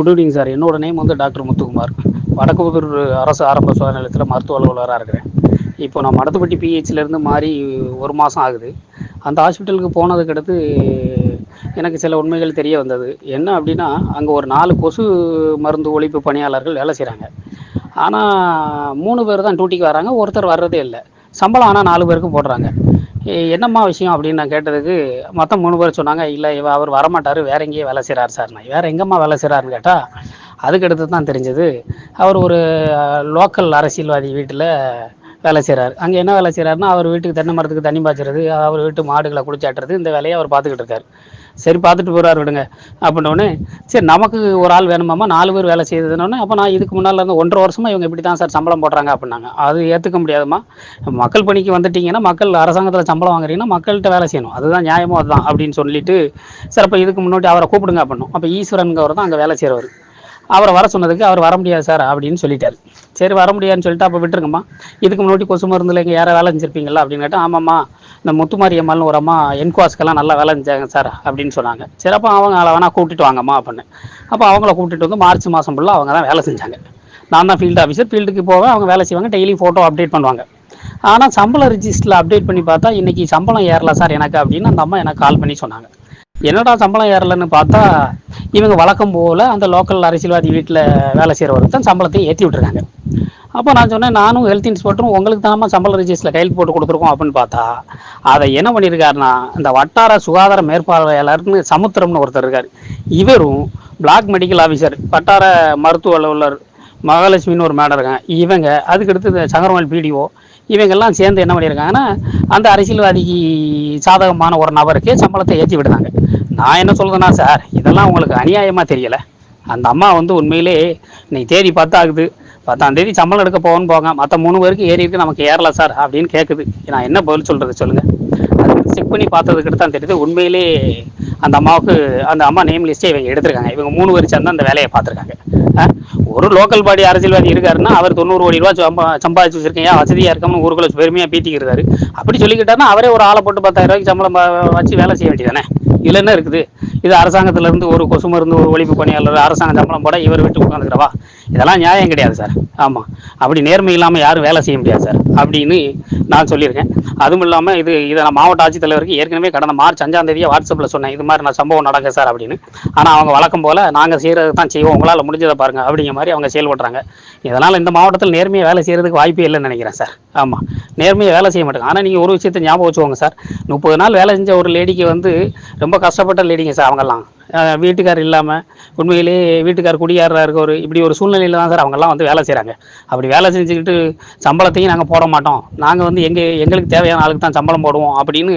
Good evening sir என்னோட name வந்து doctor Muthukumar. Vadakkuputhur அரசு ஆரம்ப சுகாதார நிலையத்தில் மருத்துவ அலுவலராக இருக்கிறேன். இப்போ நான் மடத்துப்பட்டி பிஹெச்லேருந்து மாறி ஒரு மாதம் ஆகுது. அந்த ஹாஸ்பிட்டலுக்கு போனதுக்கடுத்து எனக்கு சில உண்மைகள் தெரிய வந்தது. என்ன அப்படின்னா அங்கே ஒரு நாலு கொசு மருந்து ஒழிப்பு பணியாளர்கள் வேலை செய்கிறாங்க ஆனால் மூணு பேர் தான் டியூட்டிக்கு வராங்க ஒருத்தர் வர்றதே இல்லை. சம்பளம் ஆனால் நாலு பேருக்கு போடுறாங்க. என்னம்மா விஷயம் அப்படின்னு நான் கேட்டதுக்கு மொத்தம் மூணு பேர் சொன்னாங்க இல்லை இவ அவர் வரமாட்டார் வேற எங்கேயே வேலை செய்கிறார் சார். நான் வேற எங்கம்மா வேலை செய்கிறாருன்னு கேட்டால் அதுக்கடுத்து தான் தெரிஞ்சது. அவர் ஒரு லோக்கல் அரசியல்வாதி வீட்டில் வேலை செய்கிறார் அங்கே என்ன வேலை செய்கிறாருன்னா அவர் வீட்டுக்கு தென்னை மரத்துக்கு தண்ணி பாய்ச்சறது அவர் வீட்டு மாடுகளை குளிச்சாட்டுறது இந்த வேலையை அவர் பார்த்துக்கிட்டு இருக்கார். சரி பார்த்துட்டு போகிறார் விடுங்க அப்படின்னோடனே சரி நமக்கு ஒரு ஆள் வேணுமாம்மா நாலு பேர் வேலை செய்ததுனோடனே அப்போ நான் இதுக்கு முன்னால் இருந்து ஒன்றரை வருஷமாக இவங்க இப்படி தான் சார் சம்பளம் போடுறாங்க அப்படின்னாங்க. அது ஏற்றுக்க முடியாதும்மா. மக்கள் பணிக்கு வந்துட்டீங்கன்னா மக்கள் அரசாங்கத்தில் சம்பளம் வாங்குறீங்கன்னா மக்கள்கிட்ட வேலை செய்யணும். அதுதான் நியாயமோ அதுதான் அப்படின்னு சொல்லிட்டு சார் அப்போ இதுக்கு முன்னாடி அவரை கூப்பிடுங்க அப்படின்னும். அப்போ ஈஸ்வரன்கிறவர் தான் அங்கே வேலை செய்கிறவர் அவரை வர சொன்னதுக்கு அவர் வர முடியாது சார் அப்படின்னு சொல்லிட்டாரு. சரி வர முடியாதுன்னு சொல்லிட்டு அப்போ விட்டுருங்கம்மா. இதுக்கு முன்னாடி கொசு மருந்துல இங்கே யாரை வேலை செஞ்சிருப்பீங்களா அப்படின்னு கேட்டால் ஆமாம்மா இந்த முத்துமாரியம்மாள்னு ஒரு அம்மா என்குவாஸ்க்கெல்லாம் நல்லா வேலை செஞ்சாங்க சார் அப்படின்னு சொன்னாங்க. சரி அப்போ அவங்க அவளை வேணா கூப்பிட்டுட்டு வாங்கம்மா அப்படின்னு. அப்போ அவங்கள கூப்பிட்டுட்டு வந்து மார்ச் மாதம் ஃபுல்லாக அவங்க தான் வேலை செஞ்சாங்க. நான் தான் ஃபீல்டு ஆஃபீஸர் ஃபீல்டுக்கு போவேன் அவங்க வேலை செய்வாங்க டெய்லி ஃபோட்டோ அப்டேட் பண்ணுவாங்க. ஆனால் சம்பள ரிஜிஸ்டரில் அப்டேட் பண்ணி பார்த்தா இன்றைக்கி சம்பளம் ஏறல சார் எனக்கு அப்படின்னு அந்த அம்மா எனக்கு கால் பண்ணி சொன்னாங்க. என்னடா சம்பளம் ஏறலன்னு பார்த்தா இவங்க வழக்கம் போல் அந்த லோக்கல் அரசியல்வாதி வீட்டில் வேலை செய்கிறவருக்கு தான் சம்பளத்தை ஏற்றி விட்டுருக்காங்க. அப்போ நான் சொன்னேன் நானும் ஹெல்த் இன்ஸ்பெக்டரும் உங்களுக்கு தானமா சம்பள ரிஜிஸ்டரில் கையெழுத்து போட்டு கொடுத்துருக்கோம் அப்படின்னு பார்த்தா அதை என்ன பண்ணியிருக்காருன்னா இந்த வட்டார சுகாதார மேற்பார்வையாளர்னு சமுத்திரம்னு ஒருத்தர் இருக்கார். இவரும் பிளாக் மெடிக்கல் ஆஃபீஸர் வட்டார மருத்துவ அலுவலர் மகாலட்சுமின்னு ஒரு மேடம் இருக்காங்க. இவங்க அதுக்கடுத்து இந்த சங்கரமல் பிடிஓ இவங்கெல்லாம் சேர்ந்து என்ன பண்ணியிருக்காங்கன்னா அந்த அரசியல்வாதிக்கு சாதகமான ஒரு நபருக்கு சம்பளத்தை ஏற்றி விடுறாங்க. நான் என்ன சொல்கிறேன்னா சார் இதெல்லாம் உங்களுக்கு அநியாயமாக தெரியலை. அந்த அம்மா வந்து உண்மையிலே இன்னைக்கு தேதி பத்தாகுது. பத்தாம் தேதி சம்பளம் எடுக்க போகணும்னு போங்க. மற்ற மூணு பேருக்கு ஏறி இருக்கு நமக்கு ஏறல சார் அப்படின்னு கேட்குது நான் என்ன பதில் சொல்கிறது சொல்லுங்கள் அது செக் பண்ணி பார்த்ததுக்கிட்ட தான் தெரியுது. உண்மையிலே அந்த அம்மாவுக்கு அந்த அம்மா நேம் லிஸ்ட்டே இவங்க எடுத்திருக்காங்க. இவங்க மூணு பேர் சேர்ந்து அந்த வேலையை பார்த்துருக்காங்க. ஒரு லோக்கல் பாடி அரசியல்வாதி இருக்காருன்னா அவர் தொண்ணூறு கோடி ரூபா சம்பா சம்பாதிச்சு வச்சிருக்கேன் வசதியாக இருக்கணும்னு ஊருக்குள்ள பெருமையாக பீத்திக்கிறாரு அப்படி சொல்லிக்கிட்டாருன்னா அவரே ஒரு ஆளை போட்டு பத்தாயிரம் ரூபாய்க்கு சம்பளம் வச்சு வேலை செய்ய வேண்டியதானே இதில் என்ன இருக்குது? இது அரசாங்கத்திலேருந்து ஒரு கொசு மருந்து ஒரு ஒழிப்பு பணியாளர் அரசாங்க சம்பளம் போட இவர் விட்டு உட்காந்துக்கிறவா இதெல்லாம் நியாயம் கிடையாது சார். ஆமாம் அப்படி நேர்மை இல்லாமல் யாரும் வேலை செய்ய முடியாது சார். அப்படின்னு நான் சொல்லியிருக்கேன். அதுவும் இல்லாமல் இது இதை நான் மாவட்ட ஆட்சித்தலைவருக்கு ஏற்கனவே கடந்த மார்ச் அஞ்சாம் தேதியே வாட்ஸ்அப்பில் சொன்னேன். இது மாதிரி நான் சம்பவம் நடக்க சார் அப்படின்னு. ஆனால் அவங்க வழக்கம் போல் நாங்கள் செய்கிறது தான் செய்வோம். உங்களால் முடிஞ்சதை பாருங்கள் அப்படிங்கிற மாதிரி அவங்க செயல்படுறாங்க. இதனால் இந்த மாவட்டத்தில் நேர்மையாக வேலை செய்கிறதுக்கு வாய்ப்பே இல்லைன்னு நினைக்கிறேன் சார். ஆமாம் நேர்மையாக வேலை செய்ய மாட்டாங்க. ஆனால் நீங்கள் ஒரு விஷயத்தை ஞாபகம் வச்சுக்கோங்க சார். முப்பது நாள் வேலை செஞ்ச ஒரு லேடிக்கு வந்து ரொம்ப கஷ்டப்பட்ட லேடிங்க சார் அவங்கெல்லாம். வீட்டுக்கார் இல்லாமல் உண்மையிலேயே வீட்டுக்கார் குடியாரா இருக்க ஒரு இப்படி ஒரு சூழ்நிலையில் தான் சார் அவங்கெல்லாம் வந்து வேலை செய்கிறாங்க அப்படி வேலை செஞ்சுக்கிட்டு சம்பளத்தையும் நாங்கள் போட மாட்டோம். நாங்கள் வந்து எங்கள் எங்களுக்கு தேவையான ஆளுக்கு தான் சம்பளம் போடுவோம் அப்படின்னு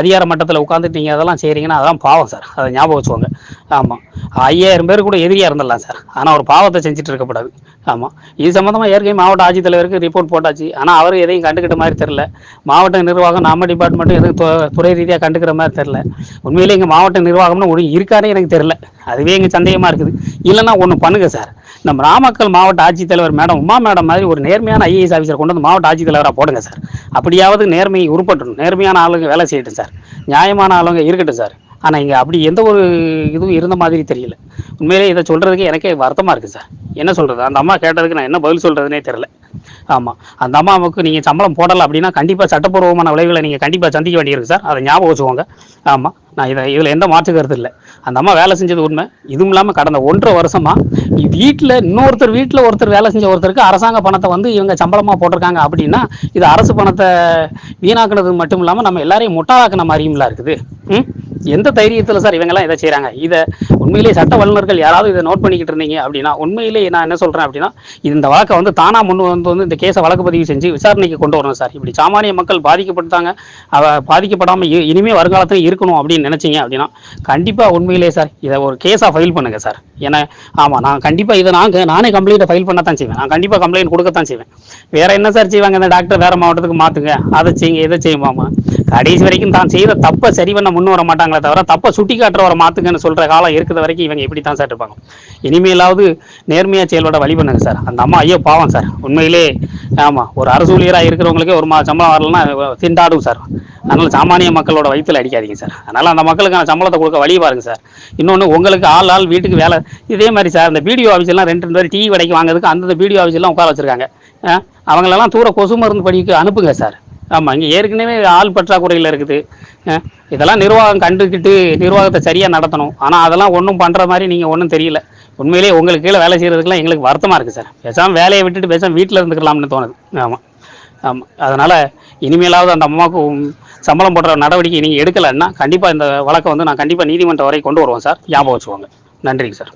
அதிகார மட்டத்தில் உட்காந்துட்டு நீங்கள் அதெல்லாம் செய்கிறீங்கன்னா அதெல்லாம் பாவம் சார். அதை ஞாபகம் வச்சுக்கோங்க. ஆமாம் ஐயாயிரம் பேர் கூட எதிரியாக இருந்துடலாம் சார். ஆனால் ஒரு பாவத்தை செஞ்சுட்டு இருக்கக்கூடாது ஆமாம் இது சம்மந்தமாக ஏற்கனவே மாவட்ட ஆட்சித்தலைவருக்கு ரிப்போர்ட் போட்டாச்சு. ஆனால் அவர் எதையும் கண்டுக்கிட்ட மாதிரி தெரில மாவட்ட நிர்வாகம் நம்ம டிபார்ட்மெண்ட்டும் எதுவும் துறை ரீதியாக கண்டுக்கிற மாதிரி தெரில உண்மையிலே இங்கே மாவட்ட நிர்வாகம்னு ஒரு இருக்கானே எனக்கு தெரில அதுவே எங்கள் சந்தேகமாக இருக்குது. இல்லைன்னா ஒன்று பண்ணுங்க சார். நம்ம நாமக்கல் மாவட்ட ஆட்சித்தலைவர் மேடம் உமா மேடம் மாதிரி ஒரு நேர்மையான ஐஏஎஸ் ஆஃபீஸர் கொண்டு வந்து மாவட்ட ஆட்சித்தலைவராக போடுங்க சார். அப்படியாவது நேர்மையை உருப்பட்டணும். நேர்மையான ஆளுங்க வேலை செய்யட்டும் சார். நியாயமான ஆளுங்க இருக்கட்டும் சார். ஆனால் இங்கே அப்படி எந்த ஒரு இதுவும் இருந்த மாதிரி தெரியல. உண்மையிலே இதை சொல்கிறதுக்கு எனக்கே வருத்தமாக இருக்குது சார். என்ன சொல்கிறது அந்த அம்மா கேட்டதுக்கு நான் என்ன பதில் சொல்கிறதுனே தெரில ஆமாம் அந்த அம்மாவுக்கு நீங்கள் சம்பளம் போடலை அப்படின்னா கண்டிப்பாக சட்டப்பூர்வமான விளைவுகளை நீங்கள் கண்டிப்பாக சந்திக்க வேண்டியிருக்கு சார். அதை ஞாபகம் வச்சுக்கோங்க. ஆமாம் நான் இதை இதில் எந்த மாற்று கருத்து இல்லை. அந்த அம்மா வேலை செஞ்சது உண்மை. இதுவும் இல்லாமல் கடந்த ஒன்றரை வருஷமாக வீட்டில் இன்னொருத்தர் வீட்டில் ஒருத்தர் வேலை செஞ்ச ஒருத்தருக்கு அரசாங்க பணத்தை வந்து இவங்க சம்பளமாக போட்டிருக்காங்க அப்படின்னா இது அரசு பணத்தை வீணாக்குனது மட்டும் இல்லாமல் நம்ம எல்லாரையும் முட்டாளாக்குன மாதிரியும்லாம் இருக்குது. ம்? எந்த தைரியத்தில் சார் இவங்கெல்லாம் இதை செய்கிறாங்க இதை உண்மையிலேயே சட்ட வல்லுநர்கள் யாராவது இதை நோட் பண்ணிக்கிட்டு இருந்தீங்க அப்படின்னா உண்மையிலேயே நான் என்ன சொல்கிறேன் அப்படின்னா இந்த வழக்கை வந்து தானாக முன் வந்து வந்து இந்த கேஸை வழக்கு பதிவு செஞ்சு விசாரணைக்கு கொண்டு வரணும் சார். இப்படி சாமானிய மக்கள் பாதிக்கப்பட்டாங்க அவ பாதிக்கப்படாமல் இனிமேல் வருங்காலத்தில் இருக்கணும் அப்படின்னு நினச்சிங்க அப்படின்னா கண்டிப்பாக உண்மையிலே சார் இதை ஒரு கேஸாக ஃபைல் பண்ணுங்கள் சார். ஏன்னா ஆமாம் நான் கண்டிப்பாக இதை நாங்கள் நானே கம்ப்ளைண்ட்டை ஃபைல் பண்ண தான் செய்வேன். நான் கண்டிப்பாக கம்ப்ளைண்ட் கொடுக்கத்தான் செய்வேன். வேறு என்ன சார் செய்வாங்க இந்த டாக்டர் வேறு மாவட்டத்துக்கு மாற்றுங்க அதை செய்யுங்க இதை செய்யுமாமா கடைசி வரைக்கும் தான் செய்த தப்பை சரி பண்ண முன் வர மாட்டாங்க இருக்காங்களே தவிர தப்பை சுட்டி காட்டுறவரை மாற்றுங்கன்னு சொல்கிற காலம் இருக்கிற வரைக்கும் இவங்க இப்படி தான் சார் இருப்பாங்க. இனிமேலாவது நேர்மையாக செயல்பட வழி பண்ணுங்க சார். அந்த அம்மா ஐயோ பாவம் சார். உண்மையிலே ஆமாம் ஒரு அரசு ஊழியராக இருக்கிறவங்களுக்கே ஒரு மா சம்பளம் வரலன்னா திண்டாடும் சார். அதனால் சாமானிய மக்களோட வயிற்றில் அடிக்காதீங்க சார். அதனால் அந்த மக்களுக்கான சம்பளத்தை கொடுக்க வழி பாருங்க சார். இன்னொன்று உங்களுக்கு ஆள் ஆள் வீட்டுக்கு வேலை இதே மாதிரி சார் இந்த வீடியோ ஆஃபீஸ்லாம் ரெண்டு ரெண்டு பேர் டிவி கடைக்கு வாங்குறதுக்கு அந்தந்த வீடியோ ஆஃபீஸ்லாம் உட்கார வச்சிருக்காங்க. அவங்களெல்லாம் தூர கொசு மருந்து படிக்க அனுப்புங்க சார். ஆமாம் இங்கே ஏற்கனவே ஆள் பற்றாக்குறையில் இருக்குது. இதெல்லாம் நிர்வாகம் கண்டுக்கிட்டு நிர்வாகத்தை சரியாக நடத்தணும். ஆனால் அதெல்லாம் ஒன்றும் பண்ணுற மாதிரி நீங்கள் ஒன்றும் தெரியல. உண்மையிலேயே உங்களுக்கு கீழே வேலை செய்கிறதுக்குலாம் எங்களுக்கு வருத்தமாக இருக்குது சார். பேசாமல் வேலையை விட்டுட்டு பேசாமல் வீட்டில் இருந்துக்கலாம்னு தோணுது. ஆமாம் ஆமாம் அதனால் இனிமேலாவது அந்த அம்மாவுக்கு சம்பளம் போடுற நடவடிக்கை நீங்கள் எடுக்கலைன்னா கண்டிப்பாக இந்த வழக்கை வந்து நான் கண்டிப்பாக நீதிமன்றம் வரை கொண்டு வருவோம் சார். ஞாபகம் வச்சுக்கோங்க. நன்றிங்க சார்.